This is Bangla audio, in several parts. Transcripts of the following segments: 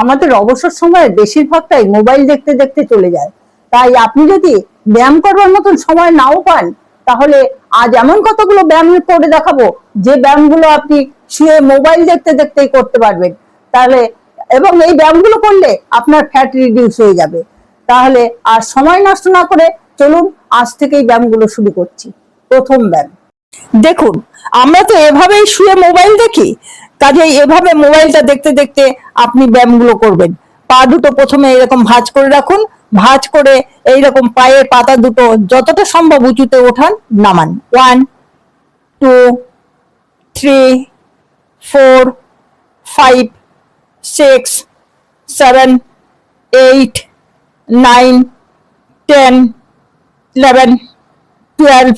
আমাদের অবসর সময়ের বেশিরভাগটাই মোবাইল দেখতে দেখতে চলে যায়। তাই আপনি যদি ব্যায়াম করবার মতন সময় নাও পান, তাহলে আজ এমন কতগুলো ব্যায়াম করে দেখাবো, যে ব্যায়ামগুলো আপনি শুয়ে মোবাইল দেখতে দেখতেই করতে পারবেন। তাহলে, এবং এই ব্যায়ামগুলো করলে আপনার ফ্যাট রিডিউস হয়ে যাবে। তাহলে আর সময় নষ্ট না করে চলুন আজ থেকেই ব্যায়ামগুলো শুরু করছি। প্রথম ব্যায়াম। দেখুন, আমরা তো এভাবেই শুয়ে মোবাইল দেখি। কাজেই এভাবে মোবাইলটা দেখতে দেখতে আপনি ব্যায়ামগুলো করবেন। পা দুটো প্রথমে এরকম ভাঁজ করে রাখুন। ভাঁজ করে এইরকম পায়ের পাতা দুটো যতটা সম্ভব উঁচুতে ওঠান, নামান। One two three four five six seven eight nine ten eleven twelve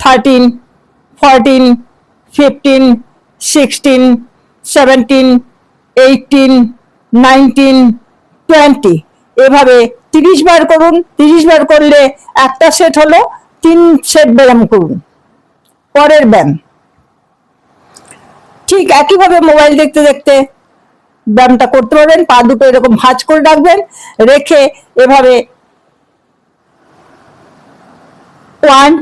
thirteen fourteen fifteen sixteen seventeen eighteen nineteen twenty এভাবে তিরিশ বার করুন, তিরিশ বার করলে একটা সেট হলো, তিন সেট ব্যায়াম করুন। পরের ব্যায়াম। ঠিক একইভাবে মোবাইল দেখতে দেখতে ব্যায়ামটা করতে পারবেন, পা দুটো এরকম ভাঁজ করে রাখবেন, রেখে এভাবে one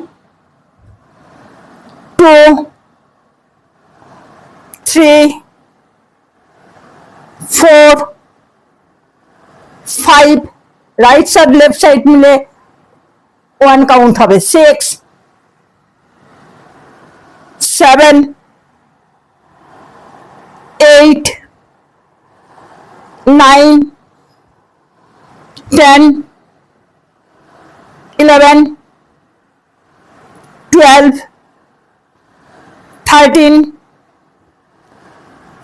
two three four five right side left side মিলে ওয়ান কাউন্ট হবে six seven eight nine ten eleven twelve thirteen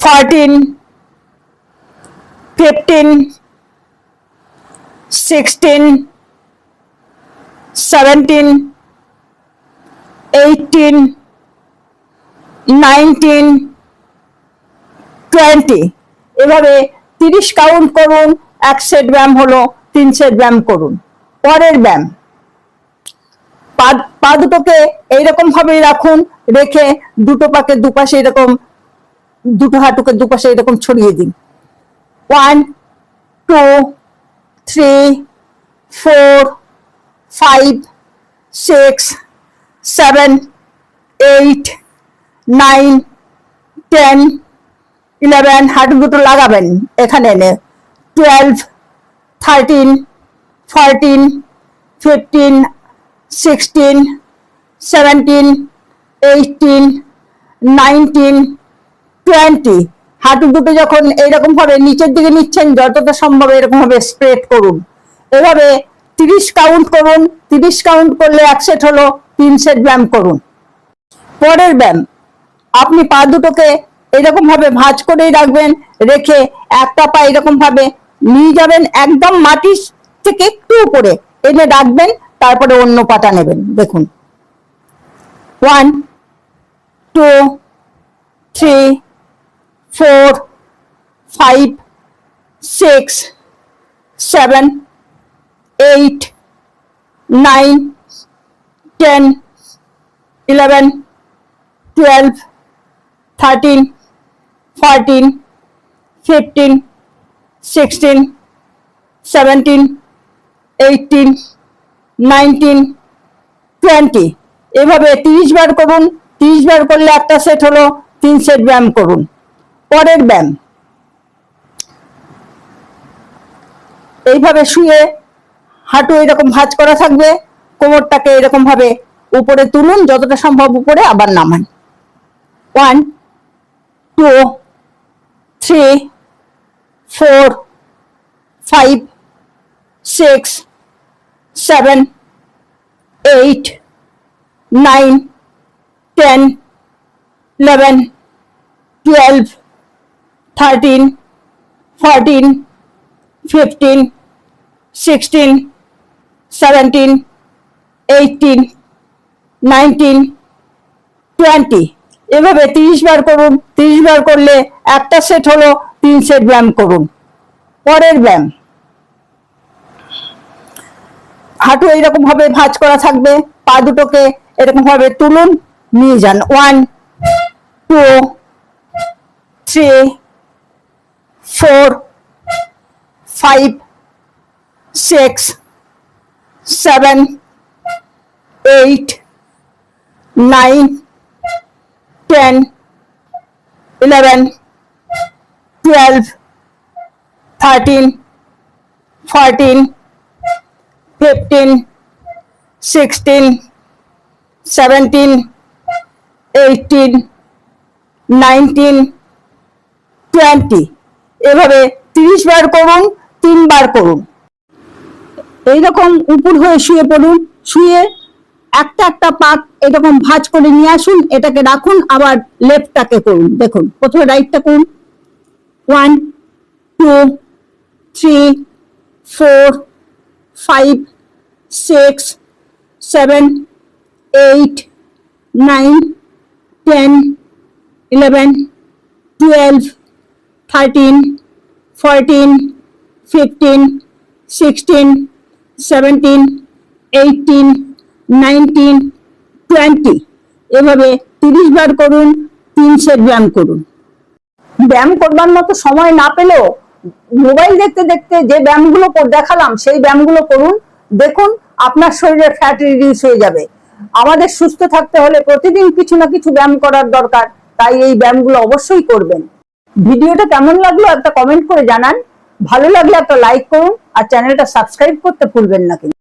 fourteen fifteen sixteen seventeen eighteen nineteen twenty এভাবে তিরিশ কাউন্ট করুন, এক সেট ব্যায়াম হলো, তিন সেট ব্যায়াম করুন। পরের ব্যায়াম। পা পা দুটোকে এইরকম ভাবে রাখুন, রেখে দুটো পাকে দুপাশে এরকম, দুটো হাঁটুকে দুপাশে এরকম ছড়িয়ে দিন। One two three four five six seven eight nine ten eleven হাঁটু দুটো লাগাবেন এখানে এনে। Twelve thirteen fourteen fifteen sixteen seventeen eighteen nineteen twenty হাঁটু দুটো যখন এইরকম ভাবে নিচের দিকে নিচ্ছেন, যতটা সম্ভব এরকম ভাবে স্প্রেড করুন। এভাবে তিরিশ কাউন্ট করুন, তিরিশ কাউন্ট করলে এক সেট হলো, তিন সেট ব্যায়াম করুন। পরের ব্যায়াম, আপনি পা দুটোকে এরকম ভাবে ভাঁজ করেই রাখবেন, রেখে একটা পা এরকম ভাবে নিয়ে যাবেন একদম মাটির থেকে একটু উপরে। এনে রাখবেন তারপরে অন্য পাটা নেবেন, দেখুন। One two three four five six seven eight nine ten eleven twelve thirteen fourteen fifteen sixteen seventeen eighteen nineteen twenty এভাবে তিরিশ বার করুন, তিরিশ বার করলে একটা সেট হলো, তিন সেট ব্যায়াম করুন। পরের ব্যায়াম। এইভাবে শুয়ে হাঁটু এরকম ভাঁজ করা থাকবে, কোমরটাকে এরকম ভাবে উপরে তুলুন, যতটা সম্ভব উপরে আবার নামান। One two three four five six seven eight nine ten eleven twelve thirteen fourteen fifteen sixteen seventeen eighteen nineteen twenty এভাবে তিরিশ বার করুন, তিরিশ বার করলে একটা সেট হলো, তিন সেট ব্যায়াম করুন। পরের ব্যায়াম। হাঁটু এইরকম ভাবে ভাঁজ করা থাকবে, পা দুটোকে এরকম ভাবে তুলুন, নিয়ে যান। One two three four five six seven eight nine ten eleven twelve thirteen fourteen fifteen sixteen seventeen eighteen nineteen twenty এভাবে তিরিশ বার করুন তিনবার করুন। এইরকম উপর হয়ে শুয়ে পড়ুন, শুয়ে একটা একটা পাক এরকম ভাঁজ করে নিয়ে আসুন, এটাকে রাখুন, আবার লেফটটাকে করুন। দেখুন, প্রথমে রাইটটা করুন। One two three four five six seven eight nine ten eleven twelve thirteen fourteen fifteen sixteen seventeen eighteen nineteen twenty এভাবে তিরিশ বার করুন তিন সেট ব্যায়াম করুন। ব্যায়াম করবার মতো সময় না পেলেও মোবাইল দেখতে দেখতে যে ব্যায়ামগুলো দেখালাম, সেই ব্যায়ামগুলো করুন। দেখুন আপনার শরীরে ফ্যাট রিডিউস হয়ে যাবে। আমাদের সুস্থ থাকতে হলে প্রতিদিন কিছু না কিছু ব্যায়াম করার দরকার, তাই এই ব্যায়ামগুলো অবশ্যই করবেন। ভিডিওটা কেমন লাগল একটা কমেন্ট করে জানান। ভালো লাগলে একটা লাইক করুন, আর চ্যানেলটা সাবস্ক্রাইব করতে ভুলবেন না কিন্তু।